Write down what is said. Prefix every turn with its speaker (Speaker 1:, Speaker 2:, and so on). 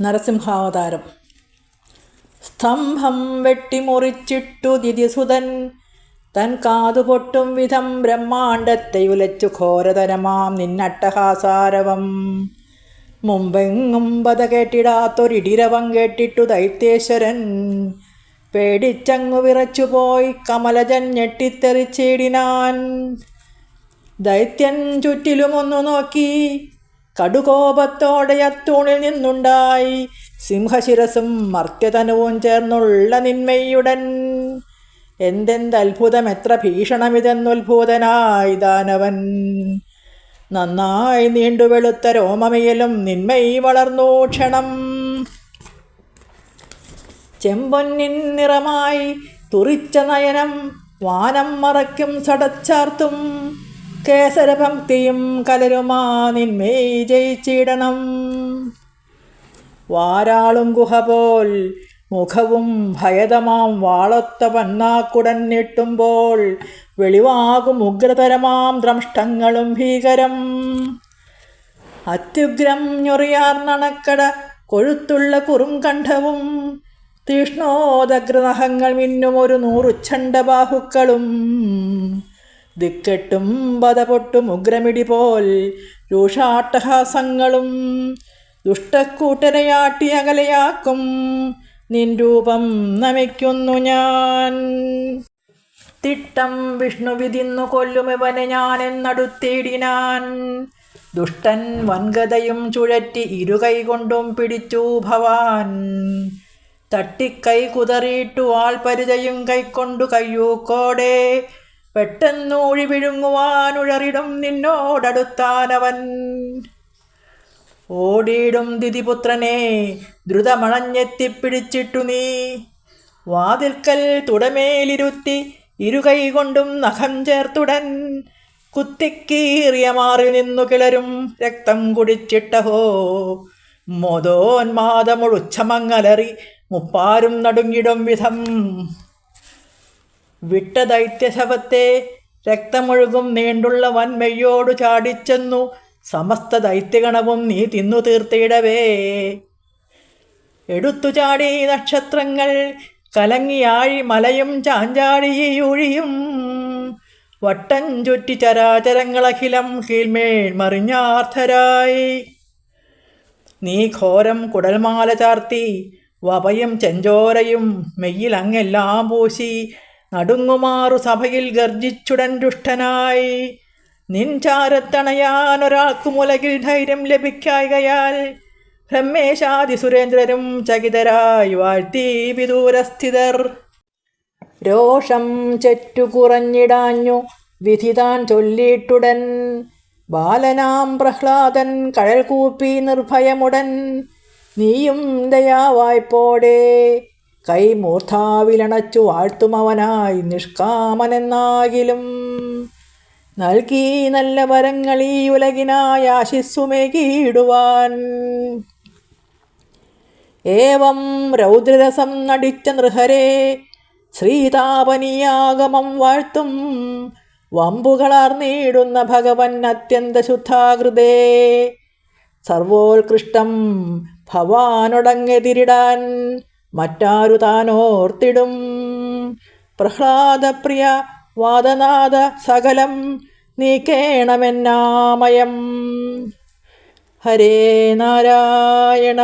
Speaker 1: നരസിംഹാവതാരം. സ്തംഭം വെട്ടിമുറിച്ചിട്ടു ദിതിസുതൻ തൻ കാതുപൊട്ടും വിധം ബ്രഹ്മാണ്ടത്തെ ഉലച്ചു ഘോരതരമാം നിന്നട്ടഹാസാരവം. മുമ്പെങ്ങും പത കേട്ടിടാത്തൊരിടിരവം കേട്ടിട്ടു ദൈത്യേശ്വരൻ പേടിച്ചങ്ങു വിറച്ചുപോയി കമലജൻ ഞെട്ടിത്തെറിച്ചിടിനാൻ. ദൈത്യൻ ചുറ്റിലുമൊന്നു നോക്കി കടുകോപത്തോടെ അത്തൂണിൽ നിന്നുണ്ടായി. സിംഹശിരസും മർത്യതനുവും ചേർന്നുള്ള നിന്മയുടൻ. എന്തെന്തത്ഭുതം എത്ര ഭീഷണമിതെന്നുത്ഭൂതനായി ദാനവൻ. നന്നായി നീണ്ടു വെളുത്ത രോമമയിലും നിന്മയി വളർന്നു. ക്ഷണം. ചെമ്പൊന്നിൻ നിറമായി തുറിച്ച നയനം വാനം മറയ്ക്കും സടച്ചാർത്തും. കേസരഭക്തിയും കലരുമാ നിന്മേയ് ജയിച്ചിടണം. വാരാളും ഗുഹ പോൽ മുഖവും ഭയതമാം വാളൊത്ത പന്നാക്കുടൻ നീട്ടുമ്പോൾ വെളിവാകും ഉഗ്രതരമാം ദ്രംഷ്ടങ്ങളും ഭീകരം. അത്യുഗ്രം ഞൊറിയാർന്നണക്കട കൊഴുത്തുള്ള കുറുംകണ്ഠവും തീഷ്ണോദഗ്രനഹങ്ങൾ മിന്നും ഒരു നൂറുച്ചണ്ട ബാഹുക്കളും. ദിക്കെട്ടും ബതപൊട്ടും ഉഗ്രമിടി പോൽ രൂഷാട്ടഹാസങ്ങളും ദുഷ്ടക്കൂട്ടരയാട്ടി അകലയാക്കും. നിൻ രൂപം നമിക്കുന്നു ഞാൻ. തിട്ടം വിഷ്ണു വിതിന്നു കൊല്ലുമിവനെ ഞാൻ എന്നടുത്തേടിനാൻ ദുഷ്ടൻ വൻകതയും ചുഴറ്റി ഇരുകൈ കൊണ്ടും പിടിച്ചു ഭവാൻ. തട്ടിക്കൈ കുതറിയിട്ടു ആൾ പരിചയും കൈക്കൊണ്ടു കയ്യൂക്കോടെ പെട്ടെന്നൂഴി വിഴുങ്ങുവാൻ ഉഴറിടും നിന്നോടടുത്താനവൻ. ഓടിയിടും ദിതിപുത്രനെ ദ്രുതമണഞ്ഞെത്തിപ്പിടിച്ചിട്ടു നീ. വാതിൽക്കൽ തുടമേലിരുത്തി ഇരുകൈ കൊണ്ടും നഖം ചേർത്തുടൻ കുത്തിക്കീറിയ മാറി നിന്നു കിളരും രക്തം കുടിച്ചിട്ടഹോ മോദോന്മാദമുഴുച്ചമങ്ങലറി മുപ്പാരും നടുങ്ങിടും വിധം. വിട്ട ദൈത്യശവത്തെ രക്തമൊഴുകും നീണ്ടുള്ള വൻമെയ്യോടു ചാടിച്ചെന്നു സമസ്ത ദൈത്യഗണവും നീ തിന്നു തീർത്തിടവേ. എടുത്തു ചാടി നക്ഷത്രങ്ങൾ കലങ്ങിയാഴി മലയും ചാഞ്ചാടിയൊഴിയും വട്ടം ചുറ്റി ചരാചരങ്ങളഖിലം കീഴ്മേൽ മറിഞ്ഞാർത്ഥരായി നീ ഘോരം കുടൽമാല ചാർത്തി വപയും ചെഞ്ചോരയും മെയ്യിൽ അങ്ങെല്ലാം പൂശി നടുങ്ങുമാറു സഭയിൽ ഗർജിച്ചുടൻ ദുഷ്ടനായി. നിൻ ചാരത്തണയാൻ ഒരാൾക്കു മുലകിൽ ധൈര്യം ലഭിക്കായകയാൽ ബ്രഹ്മേശാദി സുരേന്ദ്രരും ചകിതരായി വാഴ്ത്തി വിദൂരസ്ഥിതർ. രോഷം ചെറ്റു കുറഞ്ഞിടാഞ്ഞു വിധിതാൻ ചൊല്ലിയിട്ടുടൻ ബാലനാം പ്രഹ്ലാദൻ കഴൽ കൂപ്പി നിർഭയമുടൻ. നീയും ദയാവായ്പോടെ കൈ മൂർധാവിലണച്ചു വാഴ്ത്തുമവനായി നിഷ്കാമനെന്നാകിലും. നൽകി നല്ല വരങ്ങൾ ഈ ഉലകിനായി ആശിസ്സുമേകിയിടുവാൻ. ഏവം രൗദ്രരസം നടിച്ച നൃഹരെ ശ്രീതാപനീയാഗമം വാഴ്ത്തും. വമ്പുകളാർന്നിടുന്ന ഭഗവൻ അത്യന്ത ശുദ്ധാകൃതേ. സർവോത്കൃഷ്ടം ഭവാനൊടങ്ങെതിരിടാൻ മറ്റാരു താനോർത്തിടും. പ്രഹ്ലാദപ്രിയ വാദനാഥ സകലം നീക്കേണമെന്നാമയം. ഹരേ നാരായണ.